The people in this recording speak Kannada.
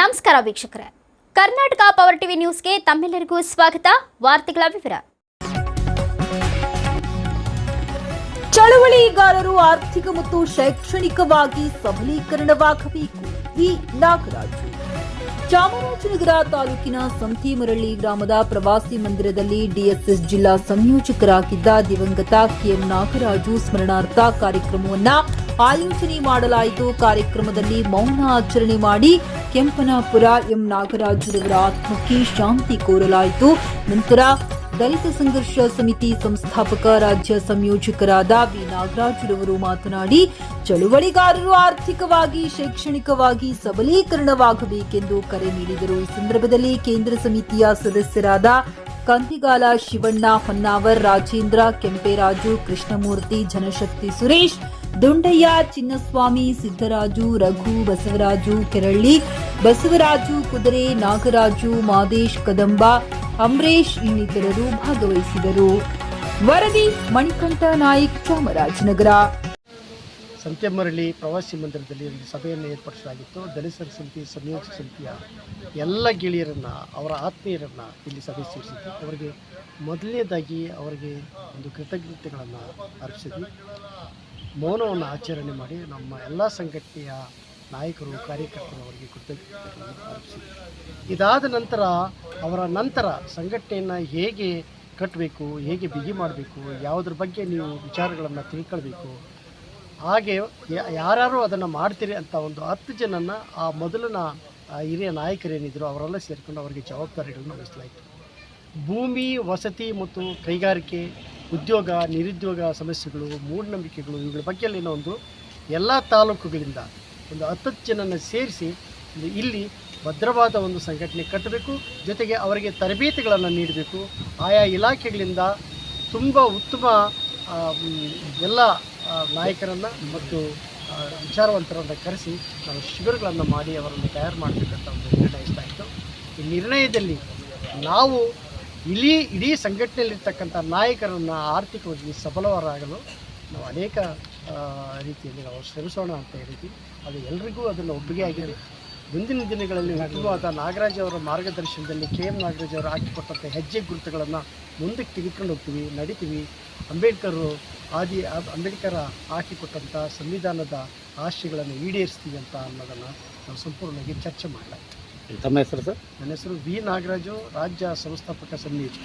ನಮಸ್ಕಾರ ವೀಕ್ಷಕರೇ. ಕರ್ನಾಟಕ ಪವರ್ ಟಿವಿ ನ್ಯೂಸ್ಗೆ ತಮ್ಮೆಲ್ಲರಿಗೂ ಸ್ವಾಗತ. ವಾರ್ತೆಗಳ ವಿವರ. ಚಳವಳಿಗಾರರು ಆರ್ಥಿಕ ಮತ್ತು ಶೈಕ್ಷಣಿಕವಾಗಿ ಸಬಲೀಕರಣವಾಗಬೇಕು. ವಿ ನಾಗರಾಜು. ಚಾಮರಾಜನಗರ ತಾಲೂಕಿನ ಸಂತಿಮರಳ್ಳಿ ಗ್ರಾಮದ ಪ್ರವಾಸಿ ಮಂದಿರದಲ್ಲಿ ಡಿಎಸ್ಎಸ್ ಜಿಲ್ಲಾ ಸಂಯೋಜಕರಾಗಿದ್ದ ದಿವಂಗತ ಕೆಎಂ ನಾಗರಾಜು ಸ್ಮರಣಾರ್ಥ ಕಾರ್ಯಕ್ರಮವನ್ನ ಆಯೋಜನೆ ಮಾಡಲಾಯಿತು. ಕಾರ್ಯಕ್ರಮದಲ್ಲಿ ಮೌನ ಆಚರಣೆ ಮಾಡಿ ಕೆಂಪನಾಪುರ ಎಂ ನಾಗರಾಜುರವರ ಆತ್ಮಕ್ಕೆ ಶಾಂತಿ ಕೋರಲಾಯಿತು. ನಂತರ ದಲಿತ ಸಂಘರ್ಷ ಸಮಿತಿ ಸಂಸ್ಥಾಪಕ, ರಾಜ್ಯ ಸಂಯೋಜಕರಾದ ವಿ. ನಾಗರಾಜರವರು ಮಾತನಾಡಿ, ಚಳುವಳಿಗಾರರು ಆರ್ಥಿಕವಾಗಿ, ಶೈಕ್ಷಣಿಕವಾಗಿ ಸಬಲೀಕರಣವಾಗಬೇಕೆಂದು ಕರೆ ನೀಡಿದರು. ಈ ಸಂದರ್ಭದಲ್ಲಿ ಕೇಂದ್ರ ಸಮಿತಿಯ ಸದಸ್ಯರಾದ ಕಂದಿಗಾಲ ಶಿವಣ್ಣ, ಹೊನ್ನಾವರ್, ರಾಜೇಂದ್ರ, ಕೆಂಪೇರಾಜು, ಕೃಷ್ಣಮೂರ್ತಿ, ಜನಶಕ್ತಿ ಸುರೇಶ್, ದುಂಡಯ್ಯ, ಚಿನ್ನಸ್ವಾಮಿ, ಸಿದ್ದರಾಜು, ರಘು, ಬಸವರಾಜು, ಕೆರಳ್ಳಿ, ಬಸವರಾಜು, ಕುದುರೆ, ನಾಗರಾಜು, ಮಾದೇಶ್, ಕದಂಬ ಅಂಬರೀಶ್ ಇನ್ನಿತರರು ಭಾಗವಹಿಸಿದರು. ವರದಿ, ಮಣಿಕಂಠ ನಾಯ್ಕ್, ಚಾಮರಾಜನಗರ. ಸಂತೆಮರಳಿ ಪ್ರವಾಸಿ ಮಂದಿರದಲ್ಲಿ ಒಂದು ಸಭೆಯನ್ನು ಏರ್ಪಡಿಸಲಾಗಿತ್ತು. ದಲಿತರ ಸಮಿತಿ, ಸಂಯೋಜಕ ಸಮಿತಿಯ ಎಲ್ಲ ಗೆಳೆಯರನ್ನು, ಅವರ ಆತ್ಮೀಯರನ್ನು ಇಲ್ಲಿ ಸಭೆ ಸೇರಿಸಿದ್ವಿ. ಅವರಿಗೆ ಮೊದಲನೇದಾಗಿ ಅವರಿಗೆ ಒಂದು ಕೃತಜ್ಞತೆಗಳನ್ನು ಅರ್ಪಿಸಿದ್ವಿ. ಮೌನವನ್ನು ಆಚರಣೆ ಮಾಡಿ ನಮ್ಮ ಎಲ್ಲ ಸಂಘಟನೆಯ ನಾಯಕರು, ಕಾರ್ಯಕರ್ತರು ಅವರಿಗೆ ಕೃತಜ್ಞತೆಗಳನ್ನು ಅರ್ಪಿಸಿದ್ವಿ. ಇದಾದ ನಂತರ ಅವರ ನಂತರ ಸಂಘಟನೆಯನ್ನು ಹೇಗೆ ಕಟ್ಟಬೇಕು, ಹೇಗೆ ಬಿಗಿ ಮಾಡಬೇಕು, ಯಾವುದ್ರ ಬಗ್ಗೆ ನೀವು ವಿಚಾರಗಳನ್ನು ತಿಳ್ಕೊಳ್ಬೇಕು, ಹಾಗೆ ಯಾರು ಅದನ್ನು ಮಾಡ್ತೀರಿ ಅಂತ ಒಂದು ಹತ್ತು ಜನನ ಆ ಮೊದಲಿನ ಹಿರಿಯ ನಾಯಕರೇನಿದ್ರು ಅವರೆಲ್ಲ ಸೇರಿಕೊಂಡು ಅವರಿಗೆ ಜವಾಬ್ದಾರಿಗಳನ್ನು ವಹಿಸಲಾಯಿತು. ಭೂಮಿ, ವಸತಿ ಮತ್ತು ಕೈಗಾರಿಕೆ, ಉದ್ಯೋಗ, ನಿರುದ್ಯೋಗ ಸಮಸ್ಯೆಗಳು, ಮೂಢನಂಬಿಕೆಗಳು ಇವುಗಳ ಬಗ್ಗೆ ಅಲ್ಲಿನ ಒಂದು ಎಲ್ಲ ತಾಲೂಕುಗಳಿಂದ ಒಂದು ಹತ್ತು ಜನನ ಸೇರಿಸಿ, ಇಲ್ಲಿ ಭದ್ರವಾದ ಒಂದು ಸಂಘಟನೆ ಕಟ್ಟಬೇಕು, ಜೊತೆಗೆ ಅವರಿಗೆ ತರಬೇತಿಗಳನ್ನು ನೀಡಬೇಕು. ಆಯಾ ಇಲಾಖೆಗಳಿಂದ ತುಂಬ ಉತ್ತಮ ಎಲ್ಲ ನಾಯಕರನ್ನು ಮತ್ತು ವಿಚಾರವಂತರನ್ನು ಕರೆಸಿ ನಾವು ಶಿಬಿರಗಳನ್ನು ಮಾಡಿ ಅವರನ್ನು ತಯಾರು ಮಾಡಬೇಕಂತ ಒಂದು ನಿರ್ಣಯಿಸಲಾಯಿತು ಈ ನಿರ್ಣಯದಲ್ಲಿ ನಾವು ಇಲ್ಲಿ ಇಡೀ ಸಂಘಟನೆಯಲ್ಲಿರ್ತಕ್ಕಂಥ ನಾಯಕರನ್ನು ಆರ್ಥಿಕವಾಗಿ ಸಬಲವರಾಗಲು ನಾವು ಅನೇಕ ರೀತಿಯಲ್ಲಿ ನಾವು ಶ್ರಮಿಸೋಣ ಅಂತ ಹೇಳಿದ್ವಿ. ಅದು ಎಲ್ರಿಗೂ ಅದನ್ನು ಒಪ್ಪಿಗೆ ಆಗಿದೆ. ಮುಂದಿನ ದಿನಗಳಲ್ಲಿ ಉತ್ತಮವಾದ ನಾಗರಾಜ್ ಅವರ ಮಾರ್ಗದರ್ಶನದಲ್ಲಿ ಕೆ ಎಂ ನಾಗರಾಜ್ ಅವರು ಹಾಕಿಕೊಟ್ಟಂಥ ಹೆಜ್ಜೆ ಗುರುತುಗಳನ್ನು ಮುಂದಕ್ಕೆ ತೆಗೆದುಕೊಂಡು ಹೋಗ್ತೀವಿ ನಡಿತೀವಿ. ಅಂಬೇಡ್ಕರ್ ಆದಿ ಅಂಬೇಡ್ಕರ ಹಾಕಿಕೊಟ್ಟಂಥ ಸಂವಿಧಾನದ ಆಶಯಗಳನ್ನು ಈಡೇರಿಸ್ತೀವಿ ಅಂತ ಅನ್ನೋದನ್ನು ನಾವು ಸಂಪೂರ್ಣವಾಗಿ ಚರ್ಚೆ ಮಾಡಲಾಯಿತು. ತಮ್ಮ ಹೆಸರು ಸರ್? ನನ್ನ ಹೆಸರು ವಿ ನಾಗರಾಜು ರಾಜ್ಯ ಸಂಸ್ಥಾಪಕ ಸಂಯೋಜಕ